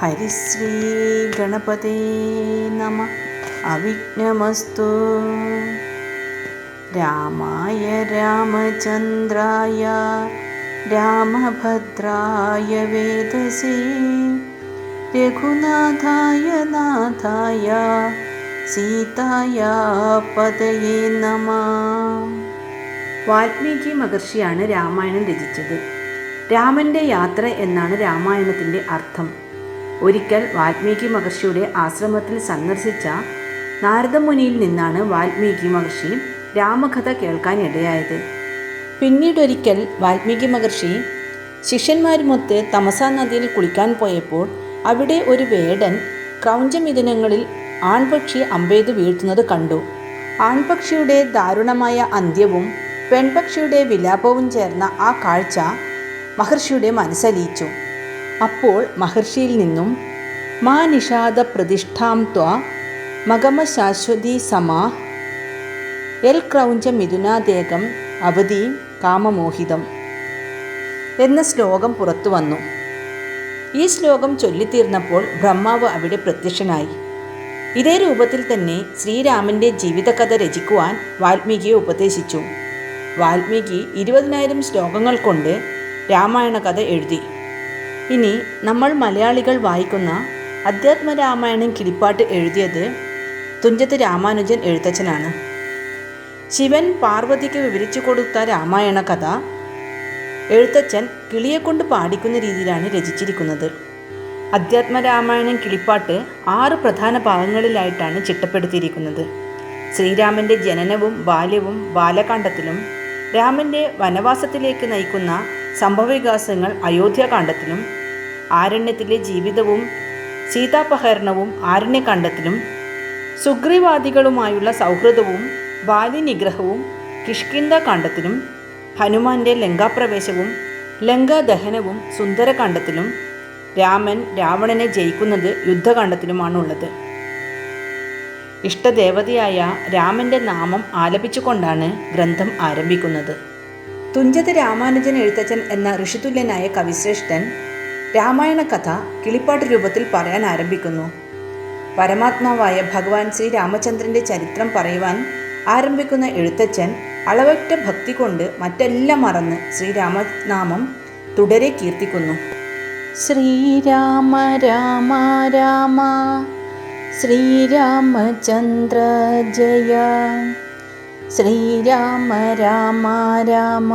ഹരിശ്രീ ഗണപതേ നമ അവിഘ്നമസ്തു രാമായ രാമചന്ദ്രായ രാമഭദ്രായ വേദസേ രഘുനാഥായ നാഥായ സീതായ പതയേ നമ വാൽമീകി മഹർഷിയാണ് രാമായണം രചിച്ചത്. രാമന്റെ യാത്ര എന്നാണ് രാമായണത്തിന്റെ അർത്ഥം. ഒരിക്കൽ വാൽമീകി മഹർഷിയുടെ ആശ്രമത്തിൽ സന്ദർശിച്ച നാരദമുനിയിൽ നിന്നാണ് വാൽമീകി മഹർഷി രാമകഥ കേൾക്കാനിടയായത് പിന്നീടൊരിക്കൽ വാൽമീകി മഹർഷി ശിഷ്യന്മാരുമൊത്ത് തമസ നദിയിൽ കുളിക്കാൻ പോയപ്പോൾ അവിടെ ഒരു വേടൻ ക്രൗഞ്ചമിഥുനങ്ങളിൽ ആൺപക്ഷി അമ്പെയ്ത് വീഴ്ത്തുന്നത് കണ്ടു. ആൺപക്ഷിയുടെ ദാരുണമായ അന്ത്യവും പെൺപക്ഷിയുടെ വിലാപവും ചേർന്ന ആ കാഴ്ച മഹർഷിയുടെ മനസ്സലിയിച്ചു. അപ്പോൾ മഹർഷിയിൽ നിന്നും മാ നിഷാദ പ്രതിഷ്ഠാം ത്വ മകമ ശാശ്വതി സമാ എൽ ക്രൗഞ്ച മിഥുനാദേകം അവധി കാമമോഹിതം എന്ന ശ്ലോകം പുറത്തു വന്നു. ഈ ശ്ലോകം ചൊല്ലിത്തീർന്നപ്പോൾ ബ്രഹ്മാവ് അവിടെ പ്രത്യക്ഷനായി. ഇതേ രൂപത്തിൽ തന്നെ ശ്രീരാമന്റെ ജീവിതകഥ രചിക്കുവാൻ വാൽമീകിയെ ഉപദേശിച്ചു. വാൽമീകി ഇരുപതിനായിരം ശ്ലോകങ്ങൾ കൊണ്ട് രാമായണ കഥ എഴുതി. ഇനി നമ്മൾ മലയാളികൾ വായിക്കുന്ന അധ്യാത്മരാമായണം കിളിപ്പാട്ട് എഴുതിയത് തുഞ്ചത്ത് രാമാനുജൻ എഴുത്തച്ഛനാണ്. ശിവൻ പാർവതിക്ക് വിവരിച്ചു കൊടുത്ത രാമായണ കഥ എഴുത്തച്ഛൻ കിളിയെക്കൊണ്ട് പാടിക്കുന്ന രീതിയിലാണ് രചിച്ചിരിക്കുന്നത്. അധ്യാത്മരാമായണം കിളിപ്പാട്ട് ആറ് പ്രധാന ഭാഗങ്ങളിലായിട്ടാണ് ചിട്ടപ്പെടുത്തിയിരിക്കുന്നത്. ശ്രീരാമന്റെ ജനനവും ബാല്യവും ബാലകാണ്ഡത്തിലും രാമന്റെ വനവാസത്തിലേക്ക് നയിക്കുന്ന സംഭവവികാസങ്ങൾ അയോധ്യാകാണ്ഡത്തിലും ആരണ്യത്തിലെ ജീവിതവും സീതാപഹരണവും ആരണ്യകാണ്ഡത്തിലും സുഗ്രീവാദികളുമായുള്ള സൗഹൃദവും ബാലിനിഗ്രഹവും കിഷ്കിന്ദ കാണ്ഡത്തിലും ഹനുമാന്റെ ലങ്കാപ്രവേശവും ലങ്കാദഹനവും സുന്ദരകാണ്ഡത്തിലും രാമൻ രാവണനെ ജയിക്കുന്നത് യുദ്ധകാണ്ഡത്തിലുമാണുള്ളത് ഇഷ്ടദേവതയായ രാമന്റെ നാമം ആലപിച്ചുകൊണ്ടാണ് ഗ്രന്ഥം ആരംഭിക്കുന്നത്. തുഞ്ചത്ത് രാമാനുജൻ എഴുത്തച്ഛൻ എന്ന ഋഷിതുല്യനായ കവിശ്രേഷ്ഠൻ രാമായണ കഥ കിളിപ്പാട്ട് രൂപത്തിൽ പറയാൻ ആരംഭിക്കുന്നു. പരമാത്മാവായ ഭഗവാൻ ശ്രീ രാമചന്ദ്രന്റെ ചരിത്രം പറയുവാൻ ആരംഭിക്കുന്ന എഴുത്തച്ഛൻ അളവറ്റ ഭക്തി കൊണ്ട് മറ്റെല്ലാം മറന്ന് ശ്രീരാമനാമം തുടരെ കീർത്തിക്കുന്നു. ശ്രീരാമ രാമ രാമ ശ്രീരാമചന്ദ്ര ജയ. ശ്രീരാമ രാമ രാമ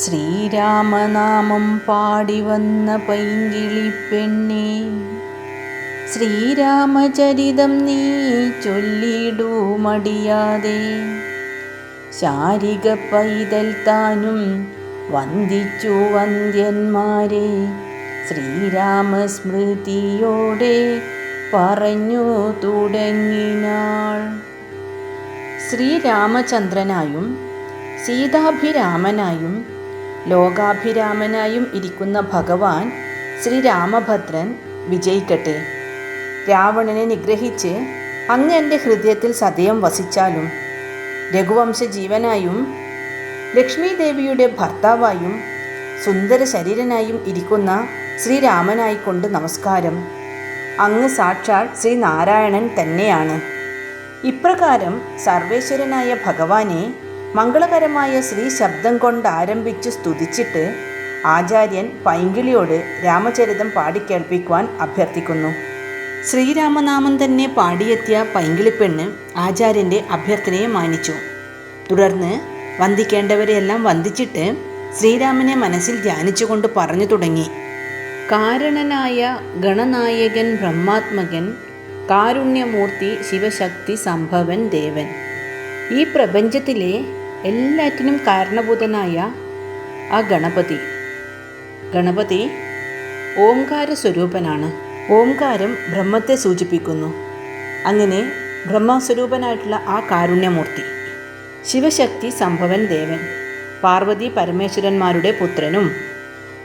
ശ്രീരാമനാമം പാടി വന്ന പൈങ്കിളി പെണ്ണേ ശ്രീരാമചരിതം നീ ചൊല്ലിടൂ മടിയാതെ ശാരിക പൈതൽ താനും വന്ദിച്ചു വന്ദ്യന്മാരെ ശ്രീരാമസ്മൃതിയോടെ പറഞ്ഞു തുടങ്ങിനാൾ. ശ്രീരാമചന്ദ്രനായും സീതാഭിരാമനായും ലോകാഭിരാമനായും ഇരിക്കുന്ന ഭഗവാൻ ശ്രീരാമഭദ്രൻ വിജയിക്കട്ടെ. രാവണനെ നിഗ്രഹിച്ച് അങ്ങ് എന്റെ ഹൃദയത്തിൽ സതയം വസിച്ചാലും രഘുവംശ ജീവനായും ലക്ഷ്മീദേവിയുടെ ഭർത്താവായും സുന്ദര ശരീരനായും ഇരിക്കുന്ന ശ്രീരാമനായിക്കൊണ്ട് നമസ്കാരം. അങ്ങ് സാക്ഷാൽ ശ്രീനാരായണൻ തന്നെയാണ്. ഇപ്രകാരം സർവേശ്വരനായ ഭഗവാനെ മംഗളകരമായ ശ്രീ ശബ്ദം കൊണ്ട് ആരംഭിച്ചു സ്തുതിച്ചിട്ട് ആചാര്യൻ പൈങ്കിളിയോട് രാമചരിതം പാടിക്കേൾപ്പിക്കുവാൻ അഭ്യർത്ഥിക്കുന്നു. ശ്രീരാമനാമം തന്നെ പാടിയെത്തിയ പൈങ്കിളിപ്പെണ്ണ് ആചാര്യന്റെ അഭ്യർത്ഥനയെ മാനിച്ചു. തുടർന്ന് വന്ദിക്കേണ്ടവരെയെല്ലാം വന്ദിച്ചിട്ട് ശ്രീരാമനെ മനസ്സിൽ ധ്യാനിച്ചുകൊണ്ട് പറഞ്ഞു തുടങ്ങി. കാരണനായ ഗണനായകൻ ബ്രഹ്മാത്മകൻ കാരുണ്യമൂർത്തി ശിവശക്തി സംഭവൻ ദേവൻ. ഈ പ്രപഞ്ചത്തിലെ എല്ലാറ്റിനും കാരണഭൂതനായ ആ ഗണപതി. ഗണപതി ഓംകാര സ്വരൂപനാണ് ഓംകാരം ബ്രഹ്മത്തെ സൂചിപ്പിക്കുന്നു. അങ്ങനെ ബ്രഹ്മസ്വരൂപനായിട്ടുള്ള ആ കാരുണ്യമൂർത്തി ശിവശക്തി സംഭവൻ ദേവൻ പാർവതി പരമേശ്വരന്മാരുടെ പുത്രനും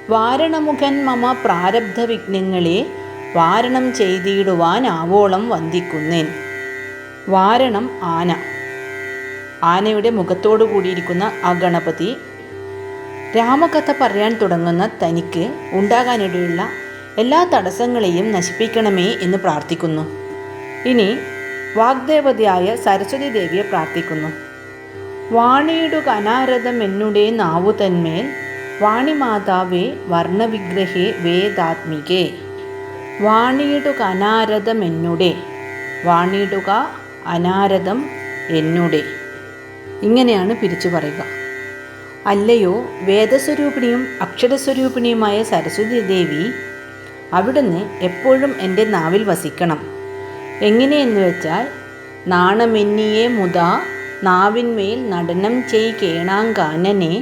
വാരണമുഖൻ മമ പ്രാരബ്ധ വിഘ്നങ്ങളെ വാരണം ചെയ്തിടുവാൻ ആവോളം വന്ദിക്കുന്നേൻ. വാരണം ആന. ആനയുടെ മുഖത്തോടു കൂടിയിരിക്കുന്ന ആ ഗണപതി രാമകഥ പറയാൻ തുടങ്ങുന്ന തനിക്ക് ഉണ്ടാകാനിടയുള്ള എല്ലാ തടസ്സങ്ങളെയും നശിപ്പിക്കണമേ എന്ന് പ്രാർത്ഥിക്കുന്നു. ഇനി വാഗ്ദേവതയായ സരസ്വതി ദേവിയെ പ്രാർത്ഥിക്കുന്നു. വാണിയുടെ കനാരഥം എന്നുടേ നാവു തന്മേൽ വാണിമാതാവേ വർണവിഗ്രഹേ വേദാത്മികേ. വാണിയിടുക കനാരഥം എന്നുടെ വാണിയിടുക അനാരഥം എന്നുടെ. ഇങ്ങനെയാണ് പിരിച്ചു പറയുക. അല്ലയോ വേദസ്വരൂപിണിയും അക്ഷരസ്വരൂപിണിയുമായ സരസ്വതി ദേവി അവിടുന്ന് എപ്പോഴും എന്റെ നാവിൽ വസിക്കണം. എങ്ങനെയെന്ന് വെച്ചാൽ നാണമെന്നിയെ മുതാ നാവിന്മേൽ നടനം ചെയ് കേണാങ്കാനനെ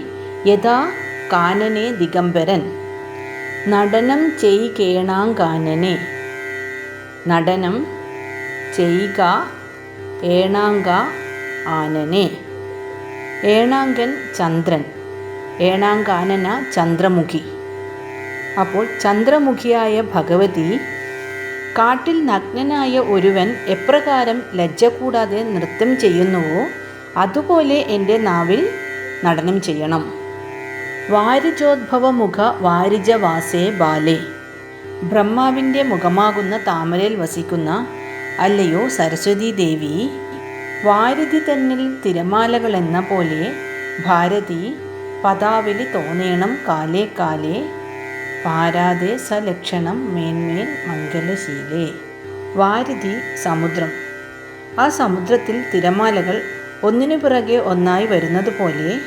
യഥാ കാനനെ ദിഗംബരൻ. നടനം ചെയ് കേണാങ്കാനനെ നടനം ചെയ്യുക ഏണാങ്ക ആനനെ. ഏണാങ്കൻ ചന്ദ്രൻ. ഏണാങ്കാനന ചന്ദ്രമുഖി. അപ്പോൾ ചന്ദ്രമുഖിയായ ഭഗവതി കാട്ടിൽ നഗ്നനായ ഒരുവൻ എപ്രകാരം ലജ്ജ കൂടാതെ നൃത്തം ചെയ്യുന്നുവോ അതുപോലെ എന്റെ നാവിൽ നടനം ചെയ്യണം. വാരിജോദ്ഭവ മുഖ വാരിജവാസേ ബാലേ. ബ്രഹ്മാവിന്റെ മുഖമാകുന്ന താമരയിൽ വസിക്കുന്ന അല്ലയോ സരസ്വതീ ദേവി വാരിധി തന്നിൽ തിരമാലകൾ എന്ന പോലെ ഭാരതി പദാവലി തോന്നേണം കാലേ കാലേ പാരാതെ സലക്ഷണം മേന്മേൽ മംഗലശീലേ. വാരിധി സമുദ്രം. ആ സമുദ്രത്തിൽ തിരമാലകൾ ഒന്നിനു പിറകെ ഒന്നായി വരുന്നത് പോലെ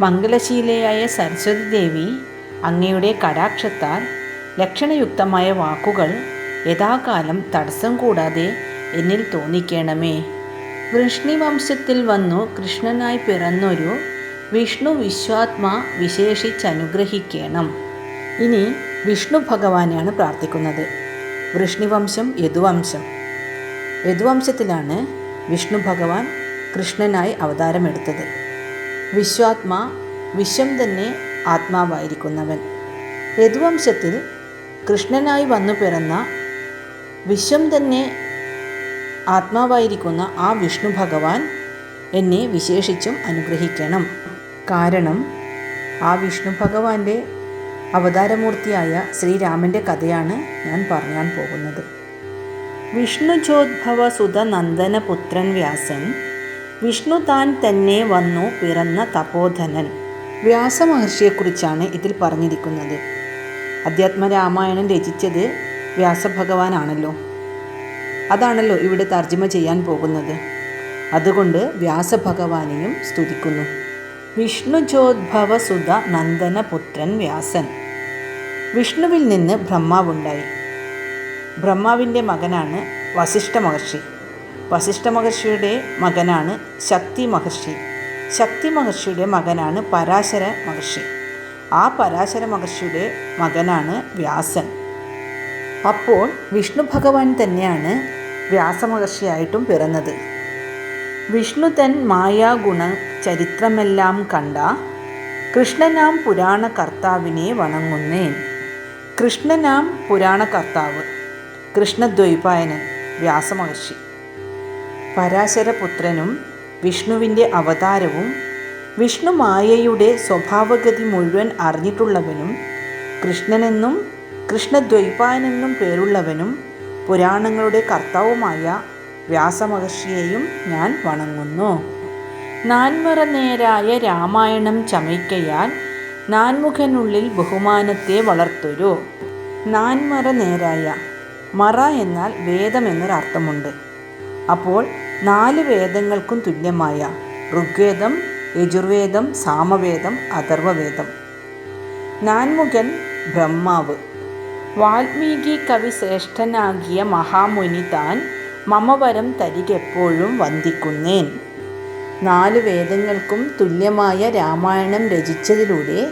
മംഗലശീലയായ സരസ്വതി ദേവി അങ്ങയുടെ കടാക്ഷത്താൽ ലക്ഷണയുക്തമായ വാക്കുകൾ യഥാകാലം തടസ്സം കൂടാതെ എന്നിൽ തോന്നിക്കണമേ. വൃഷ്ണിവംശത്തിൽ വന്നു കൃഷ്ണനായി പിറന്നൊരു വിഷ്ണു വിശ്വാത്മ വിശേഷിച്ചനുഗ്രഹിക്കണം. ഇനി വിഷ്ണു ഭഗവാനെയാണ് പ്രാർത്ഥിക്കുന്നത്. വൃഷ്ണിവംശം യദുവംശം. യദുവംശത്തിലാണ് വിഷ്ണു ഭഗവാൻ കൃഷ്ണനായി അവതാരമെടുത്തത്. വിശ്വാത്മാ വിശ്വം തന്നെ ആത്മാവായിരിക്കുന്നവൻ. യദുവംശത്തിൽ കൃഷ്ണനായി വന്നു പിറന്ന വിശ്വം തന്നെ ആത്മാവായിരിക്കുന്ന ആ വിഷ്ണു ഭഗവാൻ എന്നെ വിശേഷിച്ചും അനുഗ്രഹിക്കണം. കാരണം ആ വിഷ്ണു ഭഗവാന്റെ അവതാരമൂർത്തിയായ ശ്രീരാമന്റെ കഥയാണ് ഞാൻ പറയാൻ പോകുന്നത്. വിഷ്ണുജോദ്ഭവ സുതനന്ദന പുത്രൻ വ്യാസൻ വിഷ്ണു താൻ തന്നെ വന്നു പിറന്ന തപോധനൻ. വ്യാസമഹർഷിയെക്കുറിച്ചാണ് ഇതിൽ പറഞ്ഞിരിക്കുന്നത്. അധ്യാത്മരാമായണം രചിച്ചത് വ്യാസഭഗവാനാണല്ലോ. അതാണല്ലോ ഇവിടെ തർജിമ ചെയ്യാൻ പോകുന്നത്. അതുകൊണ്ട് വ്യാസഭഗവാനെയും സ്തുതിക്കുന്നു. വിഷ്ണുജോദ്ഭവ നന്ദന നന്ദനപുത്രൻ വ്യാസൻ. വിഷ്ണുവിൽ നിന്ന് ബ്രഹ്മാവുണ്ടായി. ബ്രഹ്മാവിന്റെ മകനാണ് വസിഷ്ഠ മഹർഷി. വസിഷ്ഠ മഹർഷിയുടെ മകനാണ് ശക്തി മഹർഷി. ശക്തി മഹർഷിയുടെ മകനാണ് പരാശര മഹർഷി. ആ പരാശര മഹർഷിയുടെ മകനാണ് വ്യാസൻ. അപ്പോൾ വിഷ്ണു ഭഗവാൻ തന്നെയാണ് വ്യാസമഹർഷിയായിട്ടും പിറന്നത്. വിഷ്ണു തൻ മായാഗുണ ചരിത്രമെല്ലാം കണ്ട കൃഷ്ണനാം പുരാണ കർത്താവിനെ വണങ്ങുന്നേൻ. കൃഷ്ണനാം പുരാണ കർത്താവ് കൃഷ്ണദ്വൈപായനൻ വ്യാസമഹർഷി. പരാശരപുത്രനും വിഷ്ണുവിന്റെ അവതാരവും വിഷ്ണു മായയുടെ സ്വഭാവഗതി മുഴുവൻ അറിഞ്ഞിട്ടുള്ളവനും കൃഷ്ണനെന്നും കൃഷ്ണദ്വൈപായനെന്നും പേരുള്ളവനും പുരാണങ്ങളുടെ കർത്താവുമായ വ്യാസമഹർഷിയെയും ഞാൻ വണങ്ങുന്നു. നാൻമറ നേരായ രാമായണം ചമയ്ക്കയാൽ നാൻമുഖനുള്ളിൽ ബഹുമാനത്തെ വളർത്തുരു. നാൻമറ നേരായ മറ എന്നാൽ വേദം എന്നൊരർത്ഥമുണ്ട്. അപ്പോൾ നാല് വേദങ്ങൾക്കും തുല്യമായ ഋഗ്വേദം യജുർവേദം സാമവേദം അഥർവവേദം. നാൻമുഖൻ ബ്രഹ്മാവ്. വാൽമീകി കവി ശ്രേഷ്ഠനാകിയ മഹാമുനി താൻ മമവരം തരികെപ്പോഴും വന്ദിക്കുന്നേൻ. നാല് വേദങ്ങൾക്കും തുല്യമായ രാമായണം രചിച്ചതിലൂടെ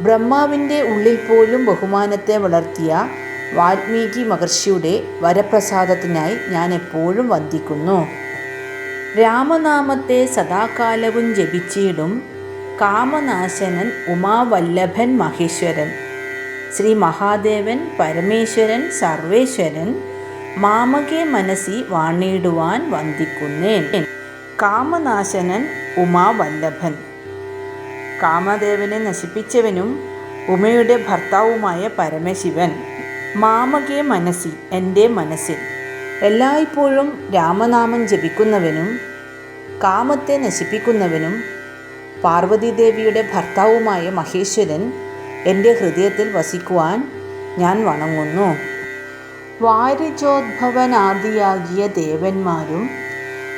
ബ്രഹ്മാവിന്റെ ഉള്ളിൽ പോലും ബഹുമാനത്തെ വളർത്തിയ വാൽമീകി മഹർഷിയുടെ വരപ്രസാദത്തിനായി ഞാൻ എപ്പോഴും വന്ദിക്കുന്നു. രാമനാമത്തെ സദാകാലവും ജപിച്ചിടും കാമനാശനൻ ഉമാവല്ലഭൻ മഹേശ്വരൻ. ശ്രീ മഹാദേവൻ പരമേശ്വരൻ സർവേശ്വരൻ മാമകെ മനസ്സി വാണിടുവാൻ വന്ദിക്കുന്നേൻ. കാമനാശനൻ ഉമാവല്ലഭൻ. കാമദേവനെ നശിപ്പിച്ചവനും ഉമയുടെ ഭർത്താവുമായ പരമശിവൻ. മാമകെ മനസ്സി എന്റെ മനസ്സിൽ. എല്ലായ്പ്പോഴും രാമനാമം ജപിക്കുന്നവനും കാമത്തെ നശിപ്പിക്കുന്നവനും പാർവതീദേവിയുടെ ഭർത്താവുമായ മഹേശ്വരൻ എന്റെ ഹൃദയത്തിൽ വസിക്കുവാൻ ഞാൻ വണങ്ങുന്നു. വാരിജോദ്ഭവനാദിയാകിയ ദേവന്മാരും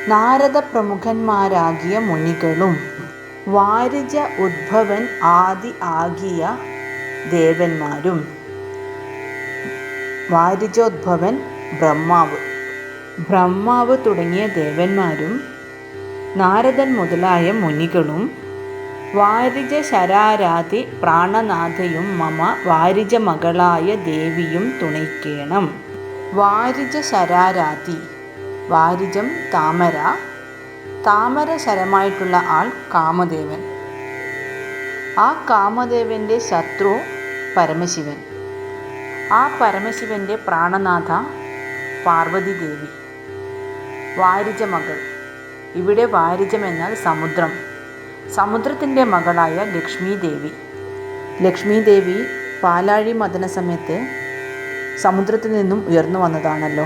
നാരദ പ്രമുഖന്മാരാകിയ മുനികളും വാരിജ ഉദ്ഭവൻ ആദി ആകിയ ദേവന്മാരും. വാരിജോദ്ഭവൻ ബ്രഹ്മാവ്. ബ്രഹ്മാവ് തുടങ്ങിയ ദേവന്മാരും നാരദൻ മുതലായ മുനികളും വാരിജ ശരാരാതി പ്രാണനാഥയും മമ വാരിജ മകളായ ദേവിയും തുണയ്ക്കേണം. വാരിജ ശരാരാതി വാരിജം താമര താമര ശരമായിട്ടുള്ള ആൾ കാമദേവൻ. ആ കാമദേവന്റെ ശത്രു പരമശിവൻ. ആ പരമശിവന്റെ പ്രാണനാഥ പാർവതി ദേവി വാരിജ മകൾ ഇവിടെ വാരിജം എന്നാൽ സമുദ്രം. സമുദ്രത്തിന്റെ മകളായ ലക്ഷ്മി ദേവി ലക്ഷ്മി ദേവി പാലാഴി മദന സമയത്ത് സമുദ്രത്തിൽ നിന്നും ഉയർന്നു വന്നതാണല്ലോ.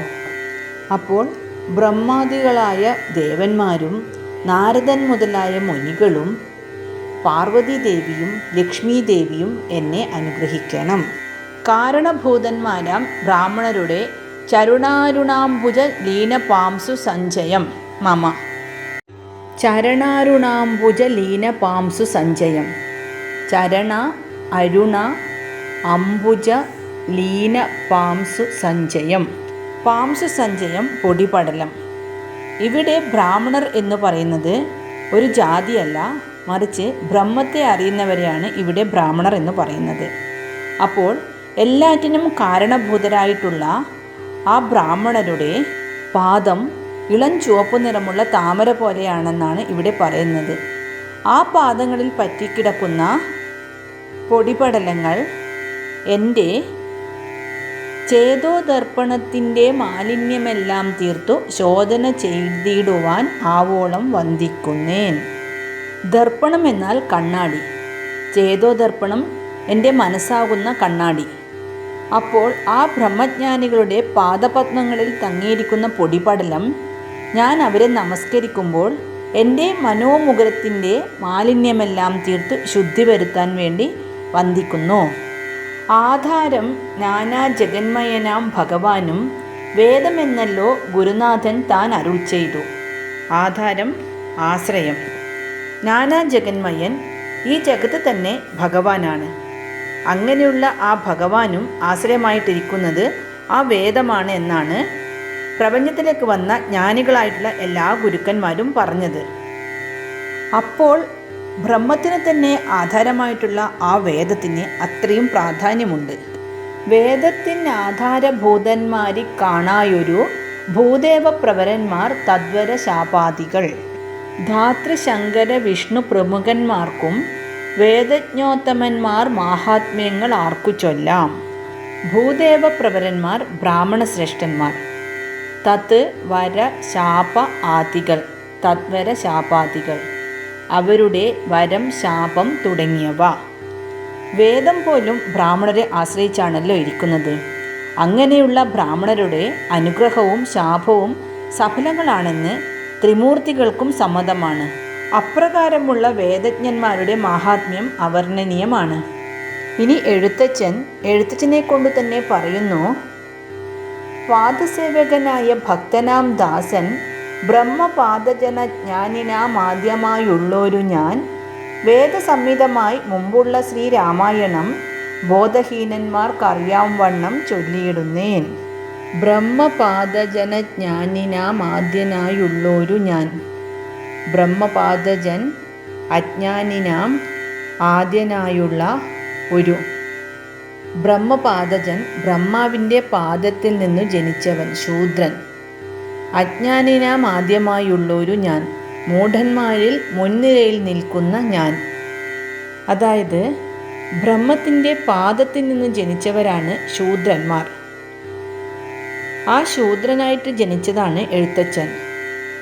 അപ്പോൾ ബ്രഹ്മാദികളായ ദേവന്മാരും നാരദൻ മുതലായ മുനികളും പാർവതി ദേവിയും ലക്ഷ്മി ദേവിയും എന്നെ അനുഗ്രഹിക്കണം. കാരണഭൂതന്മാരാം ബ്രാഹ്മണരുടെ ചരുണാരുണാംബുജ ലീനപാംസു സഞ്ചയം മമ. ചരണാരുണാംബുജ പാംസു സഞ്ജയം ചരണ അരുണ അംബുജ ലീന പാംസു സഞ്ജയം പാംസു സഞ്ജയം പൊടിപടലം. ഇവിടെ ബ്രാഹ്മണർ എന്ന് പറയുന്നത് ഒരു ജാതിയല്ല മറിച്ച് ബ്രഹ്മത്തെ അറിയുന്നവരെയാണ് ഇവിടെ ബ്രാഹ്മണർ എന്ന് പറയുന്നത്. അപ്പോൾ എല്ലാറ്റിനും കാരണഭൂതരായിട്ടുള്ള ആ ബ്രാഹ്മണരുടെ പാദം ഇളം ചുവപ്പ് നിറമുള്ള താമര പോലെയാണെന്നാണ് ഇവിടെ പറയുന്നത്. ആ പാദങ്ങളിൽ പറ്റിക്കിടക്കുന്ന പൊടിപടലങ്ങൾ എന്റെ ചേതോദർപ്പണത്തിന്റെ മാലിന്യമെല്ലാം തീർത്തു ശോധന ചെയ്തിടുവാൻ ആവോളം വന്ദിക്കുന്നേൻ. ദർപ്പണം എന്നാൽ കണ്ണാടി. ചേതോദർപ്പണം എന്റെ മനസ്സാകുന്ന കണ്ണാടി. അപ്പോൾ ആ ബ്രഹ്മജ്ഞാനികളുടെ പാദപത്മങ്ങളിൽ തങ്ങിയിരിക്കുന്ന പൊടിപടലം ഞാൻ അവരെ നമസ്കരിക്കുമ്പോൾ എന്റെ മനോമുഖത്തിന്റെ മാലിന്യമെല്ലാം തീർത്ത് ശുദ്ധി വരുത്താൻ വേണ്ടി വന്ദിക്കുന്നു. ആധാരം നാനാ ജഗന്മയനാം ഭഗവാനും വേദമെന്നല്ലോ ഗുരുനാഥൻ താൻ അരുൾ ചെയ്തു. ആധാരം ആശ്രയം. നാനാ ജഗന്മയൻ ഈ ജഗത്ത് തന്നെ ഭഗവാനാണ്. അങ്ങനെയുള്ള ആ ഭഗവാനും ആശ്രയമായിട്ടിരിക്കുന്നത് ആ വേദമാണ് എന്നാണ് പ്രപഞ്ചത്തിലേക്ക് വന്ന ജ്ഞാനികളായിട്ടുള്ള എല്ലാ ഗുരുക്കന്മാരും പറഞ്ഞത്. അപ്പോൾ ബ്രഹ്മത്തിന് തന്നെ ആധാരമായിട്ടുള്ള ആ വേദത്തിന് അത്രയും പ്രാധാന്യമുണ്ട്. വേദത്തിന് ആധാരഭൂതന്മാരി കാണായൊരു ഭൂദേവപ്രവരന്മാർ തദ്വര ശാപാദികൾ ധാതൃശങ്കര വിഷ്ണു പ്രമുഖന്മാർക്കും വേദജ്ഞോത്തമന്മാർ മാഹാത്മ്യങ്ങൾ ആർക്കു ചൊല്ലാം. ഭൂദേവപ്രവരന്മാർ ബ്രാഹ്മണ ശ്രേഷ്ഠന്മാർ തത് വര ശാപ ആദികൾ തത്വര ശാപാദികൾ. അവരുടെ വരം ശാപം തുടങ്ങിയവ. വേദം പോലും ബ്രാഹ്മണരെ ആശ്രയിച്ചാണല്ലോ ഇരിക്കുന്നത്. അങ്ങനെയുള്ള ബ്രാഹ്മണരുടെ അനുഗ്രഹവും ശാപവും സഫലങ്ങളാണെന്ന് ത്രിമൂർത്തികൾക്കും സമ്മതമാണ്. അപ്രകാരമുള്ള വേദജ്ഞന്മാരുടെ മഹാത്മ്യം അവർണനീയമാണ്. ഇനി എഴുത്തച്ഛൻ എഴുത്തച്ഛനെ കൊണ്ട് തന്നെ പറയുന്നു പാദസേവകനായ ഭക്തനാം ദാസൻ ബ്രഹ്മപാദജന ജ്ഞാനിനാമാദ്യമായുള്ളൊരു ഞാൻ വേദസംഹിതമായി മുമ്പുള്ള ശ്രീരാമായണം ബോധഹീനന്മാർക്കറിയാം വണ്ണം ചൊല്ലിയിടുന്നേൻ. ബ്രഹ്മപാദജനജ്ഞാനിനാമാദ്യനായുള്ളൊരു ഞാൻ ബ്രഹ്മപാദജൻ അജ്ഞാനിനാം ആദ്യനായുള്ള ഒരു ബ്രഹ്മപാദജൻ ബ്രഹ്മാവിന്റെ പാദത്തിൽ നിന്നു ജനിച്ചവൻ ശൂദ്രൻ. അജ്ഞാനിനാം ആദ്യമായുള്ളൊരു ഞാൻ മൂഢന്മാരിൽ മുൻനിരയിൽ നിൽക്കുന്ന ഞാൻ. അതായത് ബ്രഹ്മത്തിന്റെ പാദത്തിൽ നിന്ന് ജനിച്ചവരാണ് ശൂദ്രന്മാർ. ആ ശൂദ്രനായിട്ട് ജനിച്ചതാണ് എഴുത്തച്ഛൻ.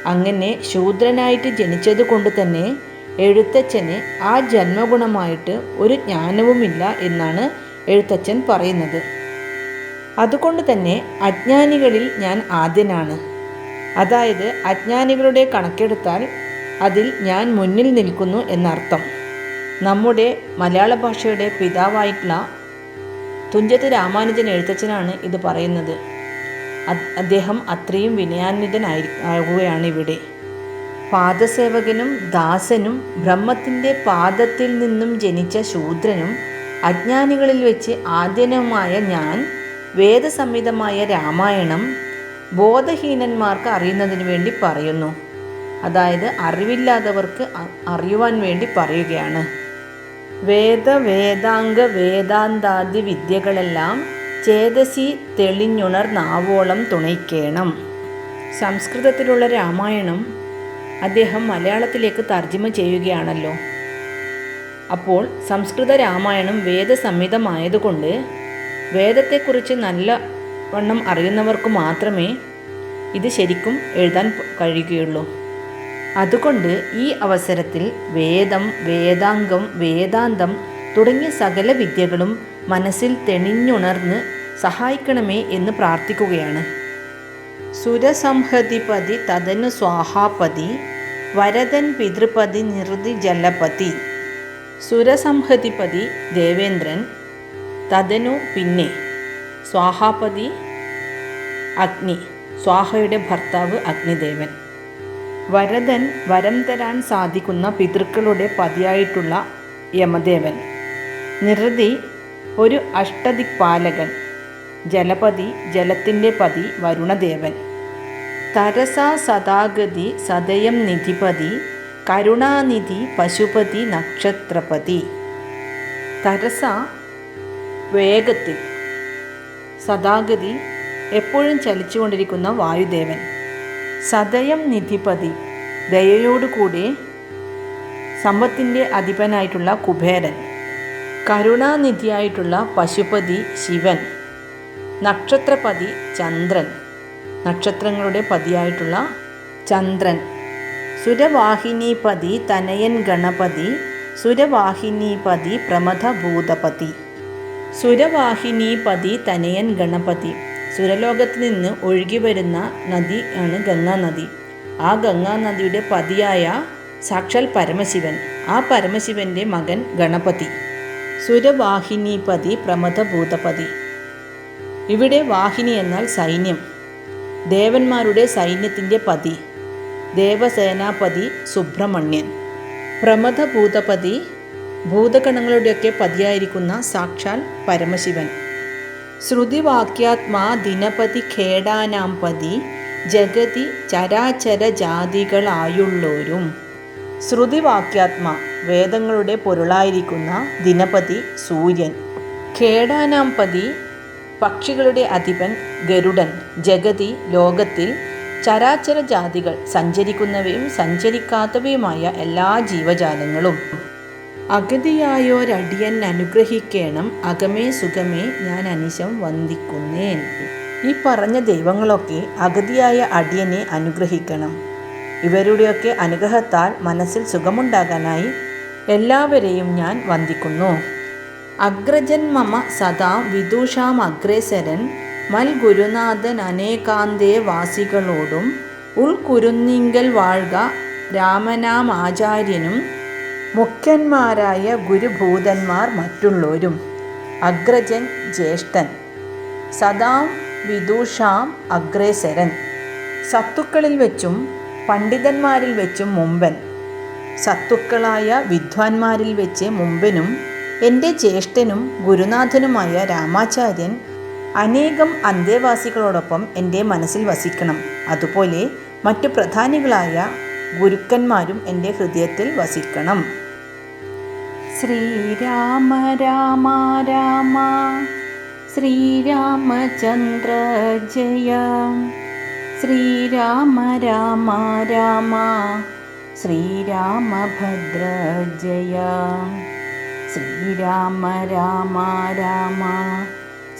അങ്ങനെ ശൂദ്രനായിട്ട് ജനിച്ചത് കൊണ്ട് തന്നെ എഴുത്തച്ഛന് ആ ജന്മഗുണമായിട്ട് ഒരു ജ്ഞാനവുമില്ല എന്നാണ് എഴുത്തച്ഛൻ പറയുന്നത്. അതുകൊണ്ട് തന്നെ അജ്ഞാനികളിൽ ഞാൻ ആദ്യനാണ്. അതായത് അജ്ഞാനികളുടെ കണക്കെടുത്താൽ അതിൽ ഞാൻ മുന്നിൽ നിൽക്കുന്നു എന്നർത്ഥം. നമ്മുടെ മലയാള ഭാഷയുടെ പിതാവായിട്ടുള്ള തുഞ്ചത്ത് രാമാനുജൻ എഴുത്തച്ഛനാണ് ഇത് പറയുന്നത്. അദ്ദേഹം അത്രയും വിനയാന്വിതനായി ആകുകയാണ് ഇവിടെ. പാദസേവകനും ദാസനും ബ്രഹ്മത്തിന്റെ പാദത്തിൽ നിന്നും ജനിച്ച ശൂദ്രനും അജ്ഞാനികളിൽ വെച്ച് ആദ്യനുമായ ഞാൻ വേദസംഹിതമായ രാമായണം ബോധഹീനന്മാർക്ക് അറിയുന്നതിന് വേണ്ടി പറയുന്നു. അതായത് അറിവില്ലാത്തവർക്ക് അറിയുവാൻ വേണ്ടി പറയുകയാണ്. വേദ വേദാംഗ വേദാന്താദി വിദ്യകളെല്ലാം ചേതസി തെളിഞ്ഞുണർ നാവോളം തുണയ്ക്കേണം. സംസ്കൃതത്തിലുള്ള രാമായണം അദ്ദേഹം മലയാളത്തിലേക്ക് തർജിമ ചെയ്യുകയാണല്ലോ. അപ്പോൾ സംസ്കൃത രാമായണം വേദസംഹിതമായതുകൊണ്ട് വേദത്തെക്കുറിച്ച് നല്ല വണ്ണം അറിയുന്നവർക്ക് മാത്രമേ ഇത് ശരിക്കും എഴുതാൻ കഴിയുകയുള്ളൂ. അതുകൊണ്ട് ഈ അവസരത്തിൽ വേദം വേദാംഗം വേദാന്തം തുടങ്ങിയ സകല വിദ്യകളും മനസ്സിൽ തെണിഞ്ഞുണർന്ന് സഹായിക്കണമേ എന്ന് പ്രാർത്ഥിക്കുകയാണ്. സുരസംഹതിപതി തദനു സ്വാഹാപതി വരദൻ പിതൃപതി നിറുതി ജലപതി സുരസംഹതിപതി ദേവേന്ദ്രൻ തതനു പിന്നെ സ്വാഹാപതി അഗ്നി സ്വാഹയുടെ ഭർത്താവ് അഗ്നിദേവൻ. വരദൻ വരം തരാൻ സാധിക്കുന്ന പിതൃക്കളുടെ പതിയായിട്ടുള്ള യമദേവൻ. നിറതി ഒരു അഷ്ടദിക്പാലകൻ. ജലപതി ജലത്തിന്റെ പതി വരുണദേവൻ. തരസ സദാഗതി സദയം നിധിപതി കരുണാനിധി പശുപതി നക്ഷത്രപതി. തരസ വേഗത്തിൽ. സദാഗതി എപ്പോഴും ചലിച്ചുകൊണ്ടിരിക്കുന്ന വായുദേവൻ. സദയം നിധിപതി. ദയയോടുകൂടി സമ്പത്തിന്റെ അധിപനായിട്ടുള്ള കുബേരൻ. കരുണാനിധിയായിട്ടുള്ള പശുപതി ശിവൻ. നക്ഷത്രപതി ചന്ദ്രൻ. നക്ഷത്രങ്ങളുടെ പതിയായിട്ടുള്ള ചന്ദ്രൻ. സുരവാഹിനീപതി തനയൻ ഗണപതി സുരവാഹിനീപതി പ്രമഥഭൂതപതി. സുരവാഹിനീപതി തനയൻ ഗണപതി. സുരലോകത്ത് നിന്ന് ഒഴുകി വരുന്ന നദി ആണ് ഗംഗാ നദി ആ ഗംഗാ നദിയുടെ പതിയായ സാക്ഷാൽ പരമശിവൻ. ആ പരമശിവന്റെ മകൻ ഗണപതി. സുരവാഹിനീപതി പ്രമഥഭൂതപതി. ഇവിടെ വാഹിനി എന്നാൽ സൈന്യം. ദേവന്മാരുടെ സൈന്യത്തിന്റെ പതി. ദേവസേനാപതി സുബ്രഹ്മണ്യൻ. പ്രമഥഭൂതപതി ഭൂതഗണങ്ങളുടെയൊക്കെ പതിയായിരിക്കുന്ന സാക്ഷാൽ പരമശിവൻ. ശ്രുതിവാക്യാത്മാ ദിനപതി ഖേടാനാം പതി ജഗതി ചരാചര ജാതികളായുള്ളോരും ശ്രുതിവാക്യാത്മാ വേദങ്ങളുടെ പൊരുളായിരിക്കുന്ന ദിനപതി സൂര്യൻ. ഖേടാനാം പതി പക്ഷികളുടെ അധിപൻ ഗരുഡൻ. ജഗതി ലോകത്തിൽ ചരാചര ജാതികൾ സഞ്ചരിക്കുന്നവയും സഞ്ചരിക്കാത്തവയുമായ എല്ലാ ജീവജാലങ്ങളും. അഗതിയായോരടിയൻ അനുഗ്രഹിക്കണം. അകമേ സുഖമേ ഞാൻ അനിശം വന്ദിക്കുന്നേൻ. ഈ പറഞ്ഞ ദൈവങ്ങളൊക്കെ അഗതിയായ അടിയനെ അനുഗ്രഹിക്കണം. ഇവരുടെയൊക്കെ അനുഗ്രഹത്താൽ മനസ്സിൽ സുഖമുണ്ടാകാനായി എല്ലാവരെയും ഞാൻ വന്ദിക്കുന്നു. അഗ്രജൻ മമ സദാ വിദൂഷാം അഗ്രേസരൻ. മൽ ഗുരുനാഥൻ അനേകാന്തേ വാസികളോടും ഉൾക്കുരുന്നിങ്കൽ വാഴ്ക രാമനാം ആചാര്യനും മുഖ്യന്മാരായ ഗുരുഭൂതന്മാർ മറ്റുള്ളവരും അഗ്രജൻ ജ്യേഷ്ഠൻ. സദാം വിദൂഷാം അഗ്രേസരൻ. സത്തുക്കളിൽ വെച്ചും പണ്ഡിതന്മാരിൽ വെച്ചും മുമ്പൻ. സത്തുക്കളായ വിദ്വാൻമാരിൽ വെച്ച് മുമ്പനും എന്റെ ജ്യേഷ്ഠനും ഗുരുനാഥനുമായ രാമാചാര്യൻ അനേകം അന്തേവാസികളോടൊപ്പം എന്റെ മനസ്സിൽ വസിക്കണം. അതുപോലെ മറ്റു പ്രധാനികളായ ഗുരുക്കന്മാരും എന്റെ ഹൃദയത്തിൽ വസിക്കണം. ശ്രീരാമ രാമ രാമ. ശ്രീരാമചന്ദ്ര ജയ. ശ്രീരാമ രാമ രാമ. ശ്രീരാമഭദ്ര ജയ. ശ്രീരാമ രാമ രാമ.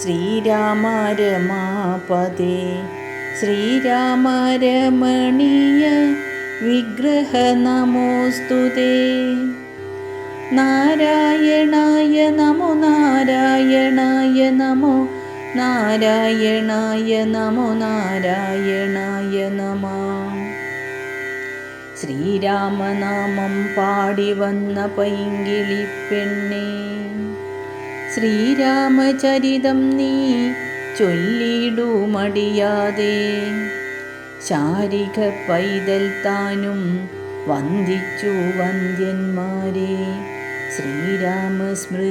ശ്രീരാമ രമാപദേ ശ്രീരാമ വിഗ്രഹ നമോസ്തുതേ നാരായണായ നമോ നാരായണായ നമോ നാരായണായ നമോ നാരായണായ നമ. ശ്രീരാമനാമം പാടി വന്ന പൈങ്കിളി പെണ്ണേ. ശ്രീരാമചരിതം നീ ചൊല്ലിടുമടിയാതെ. ശാരിക പൈതൽ താനും വന്ദിച്ചു വന്ദ്യന്മാരെ ശ്രീരാമസ്മൃതിയോടെ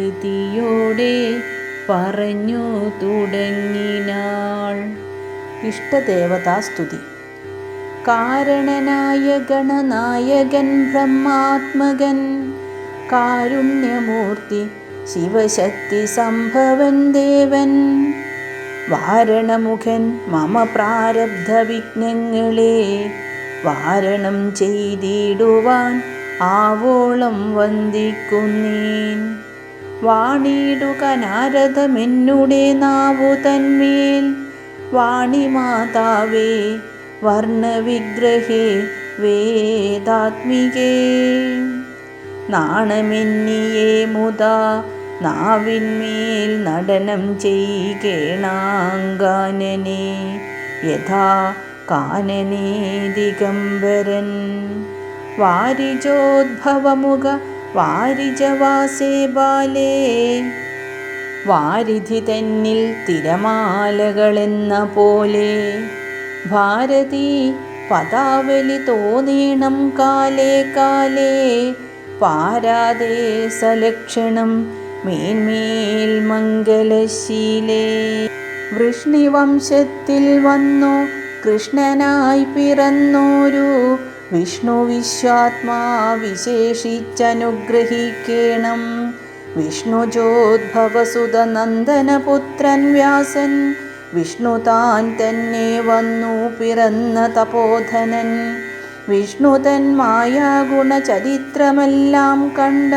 പറഞ്ഞു തുടങ്ങിനാൾ. ഇഷ്ടദേവതാസ്തുതി കാരണനായ ഗണനായകൻ ബ്രഹ്മാത്മകൻ കാരുണ്യമൂർത്തി ശിവശക്തി സംഭവൻ ദേവൻ. വാരണമുഖൻ മമ പ്രാരബ്ധ വിഘ്നങ്ങളെ വാരണം ചെയ്തിടുവാൻ ആവോളം വന്ദിക്കുന്നേൻ. വാണിടുക നാരദമെന്നുടെ നാവു തന്മേൽ. വാണിമാതാവേ വർണവിഗ്രഹേ വേദാത്മികേ. നാണമെന്നിയേ മുതാ നാവിന്മേൽ നടനം ചെയ്യേണാങ്കാനനെ യഥാ കാനനേ ദിഗംബരൻ. വാരിജോദ്ഭവമുഖ വാരിജവാസേ ബാലേ വാരിധി തന്നിൽ തിരമാലകളെന്ന പോലെ. ഭാരതി പദാവലി തോന്നീണം കാലേ കാലേ പാരാതെ സലക്ഷണം മേന്മേൽ മംഗലശീലേ. വൃഷ്ണിവംശത്തിൽ വന്നു കൃഷ്ണനായി പിറന്നോരു വിഷ്ണു വിശ്വാത്മാ വിശേഷിച്ചനുഗ്രഹിക്കണം. വിഷ്ണുജോദ്ഭവസുത നന്ദനപുത്രൻ വ്യാസൻ വിഷ്ണു താൻ തന്നെ വന്നു പിറന്ന തപോധനൻ. വിഷ്ണു തൻ മായാഗുണചരിത്രമെല്ലാം കണ്ട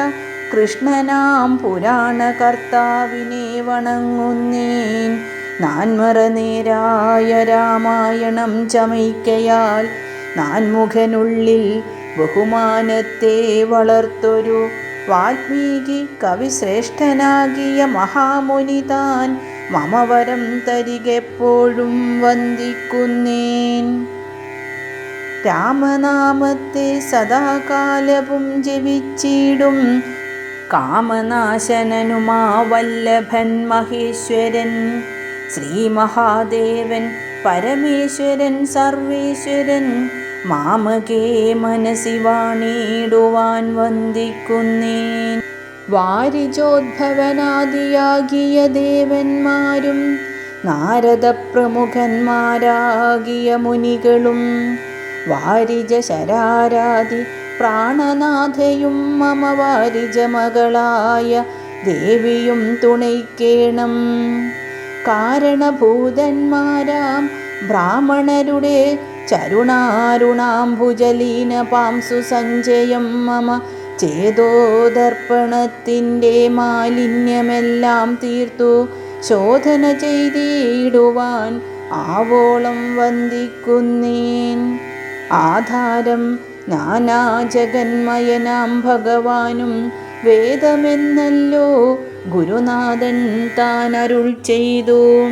കൃഷ്ണനാം പുരാണകർത്താവിനെ വണങ്ങുന്നേൻ. നാൻമറ നേരായ രാമായണം ചമയ്ക്കയാൽ നാൻമുഖനുള്ളിൽ ബഹുമാനത്തെ വളർത്തൊരു വാൽമീകി കവിശ്രേഷ്ഠനാകിയ മഹാമുനി താൻ മമവരം തരികെപ്പോഴും വന്ദിക്കുന്നേൻ. രാമനാമത്തെ സദാകാലവും ജപിച്ചിടും. കാമനാശനനുമാ വല്ലഭൻ മഹേശ്വരൻ ശ്രീ മഹാദേവൻ പരമേശ്വരൻ സർവേശ്വരൻ മാമകേ മനസി വാണിടുവാൻ വന്ദിക്കുന്നേൻ. വാരിജോദ്ഭവനാദിയാകിയ ദേവന്മാരും നാരദ പ്രമുഖന്മാരാകിയ മുനികളും വാരിജ ശരാരാതി പ്രാണനാഥയും മമ വാരിജ മകളായ ദേവിയും തുണയ്ക്കേണം. കാരണഭൂതന്മാരാം ബ്രാഹ്മണരുടെ ചരുണാരുണാംഭുജലീന പാംസു സഞ്ചയം മമ ചേതോദർപ്പണത്തിന്റെ മാലിന്യമെല്ലാം തീർത്തു ശോധന ചെയ്തിടുവാൻ ആവോളം വന്ദിക്കുന്നേൻ. ആധാരം നാനാജഗന്മയനാം ഭഗവാനും വേദമെന്നല്ലോ ഗുരുനാഥൻ താൻ അരുൾ ചെയ്തു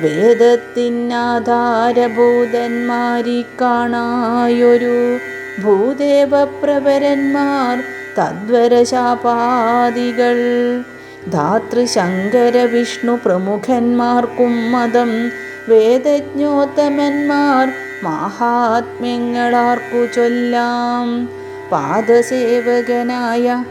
വേദത്തിനാധാരഭൂതന്മാരി കാണായൊരു ഭൂദേവപ്രവരന്മാർ തദ്വരശാപാദികൾ. ധാതൃശങ്കര വിഷ്ണു പ്രമുഖന്മാർക്കും മതം വേദജ്ഞോത്തമന്മാർ മാഹാത്മ്യങ്ങളാർക്കു ചൊല്ലാം. പാദസേവകനായ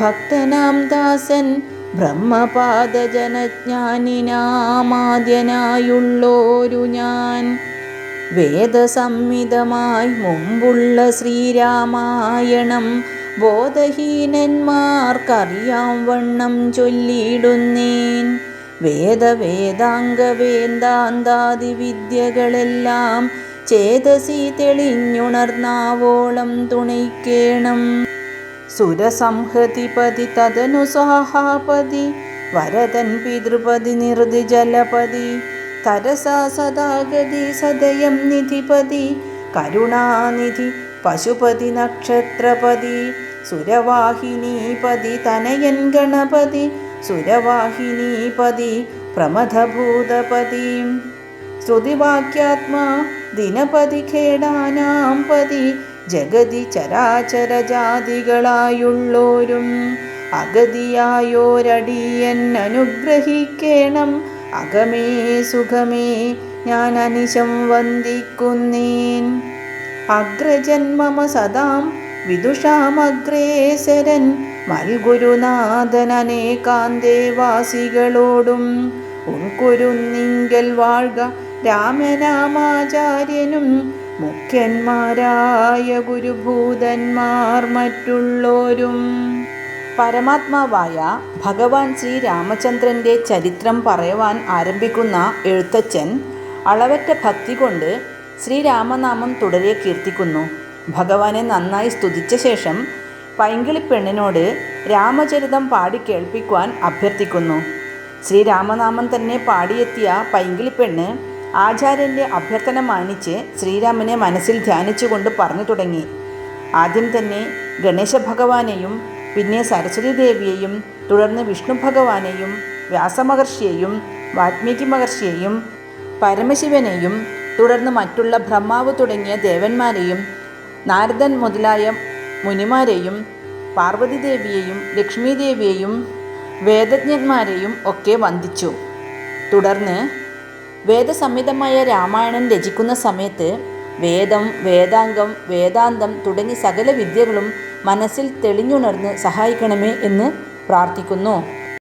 ഭക്തനാം ദാസൻ ബ്രഹ്മപാദജനജ്ഞാനിനാമാദ്യനായുള്ളോരു ഞാൻ. വേദസംഹിതമായി മുമ്പുള്ള ശ്രീരാമായണം ബോധഹീനന്മാർക്കറിയാം വണ്ണം ചൊല്ലിയിടുന്നേൻ. വേദവേദാംഗ വിദ്യകളെല്ലാം ചേതസി തെളിഞ്ഞുണർന്നാവോളം തുണയ്ക്കേണം. സുരസംഹതിപതി തദനു സഹാപതി വരദൻ പിതൃപതി നിർതി ജലപതി തരസാ സദാഗതി സദയം നിധിപതി കരുണാനിധി പശുപതി നക്ഷത്രപതി സുരവാഹിനീപതി തനയൻ ഗണപതി സുരവാഹിനീപതി പ്രമഥഭൂതപതി ശ്രുതിവാക്യാത്മാ ദിനപതി ഖേടാനാം പതി ജഗതി ചരാചരജാതികളായുള്ളോരും അഗതിയായോരടിയൻ അനുഗ്രഹിക്കണം. അകമേ സുഖമേ ഞാൻ അനിശം വന്ദിക്കുന്നേൻ. അഗ്രജന്മമ സദാം വിദുഷാമഗ്രേസരൻ മൽഗുരുനാഥൻ അനേകാന്തേവാസികളോടും ഉൾക്കുരുന്നിങ്കൽ വാഴ്ക രാമനാമാചാര്യനും മുഖ്യന്മാരായ ഗുരുഭൂതന്മാർ മറ്റുള്ളോരും. പരമാത്മാവായ ഭഗവാൻ ശ്രീ രാമചന്ദ്രന്റെ ചരിത്രം പറയുവാൻ ആരംഭിക്കുന്ന എഴുത്തച്ഛൻ അളവറ്റ ഭക്തി കൊണ്ട് ശ്രീരാമനാമം തുടരെ കീർത്തിക്കുന്നു. ഭഗവാനെ നന്നായി സ്തുതിച്ച ശേഷം പൈങ്കിളിപ്പെണ്ണിനോട് രാമചരിതം പാടി കേൾപ്പിക്കുവാൻ അഭ്യർത്ഥിക്കുന്നു. ശ്രീരാമനാമം തന്നെ പാടിയെത്തിയ പൈങ്കിളിപ്പെണ്ണ് ആചാര്യന്റെ അഭ്യർത്ഥന മാനിച്ച് ശ്രീരാമനെ മനസ്സിൽ ധ്യാനിച്ചുകൊണ്ട് പറഞ്ഞു തുടങ്ങി. ആദ്യം തന്നെ ഗണേശ ഭഗവാനെയും പിന്നെ സരസ്വതി ദേവിയെയും തുടർന്ന് വിഷ്ണു ഭഗവാനെയും വ്യാസമഹർഷിയെയും വാത്മീകി മഹർഷിയെയും പരമശിവനെയും തുടർന്ന് മറ്റുള്ള ബ്രഹ്മാവ് തുടങ്ങിയ ദേവന്മാരെയും നാരദൻ മുതലായ മുനിമാരെയും പാർവതി ദേവിയെയും ലക്ഷ്മി ദേവിയെയും വേദജ്ഞന്മാരെയും ഒക്കെ വന്ദിച്ചു. തുടർന്ന് വേദസംഹിതമായ രാമായണം രചിക്കുന്ന സമയത്ത് വേദം വേദാംഗം വേദാന്തം തുടങ്ങി സകല വിദ്യകളും മനസ്സിൽ തെളിഞ്ഞുണർന്ന് സഹായിക്കണമേ എന്ന് പ്രാർത്ഥിക്കുന്നു.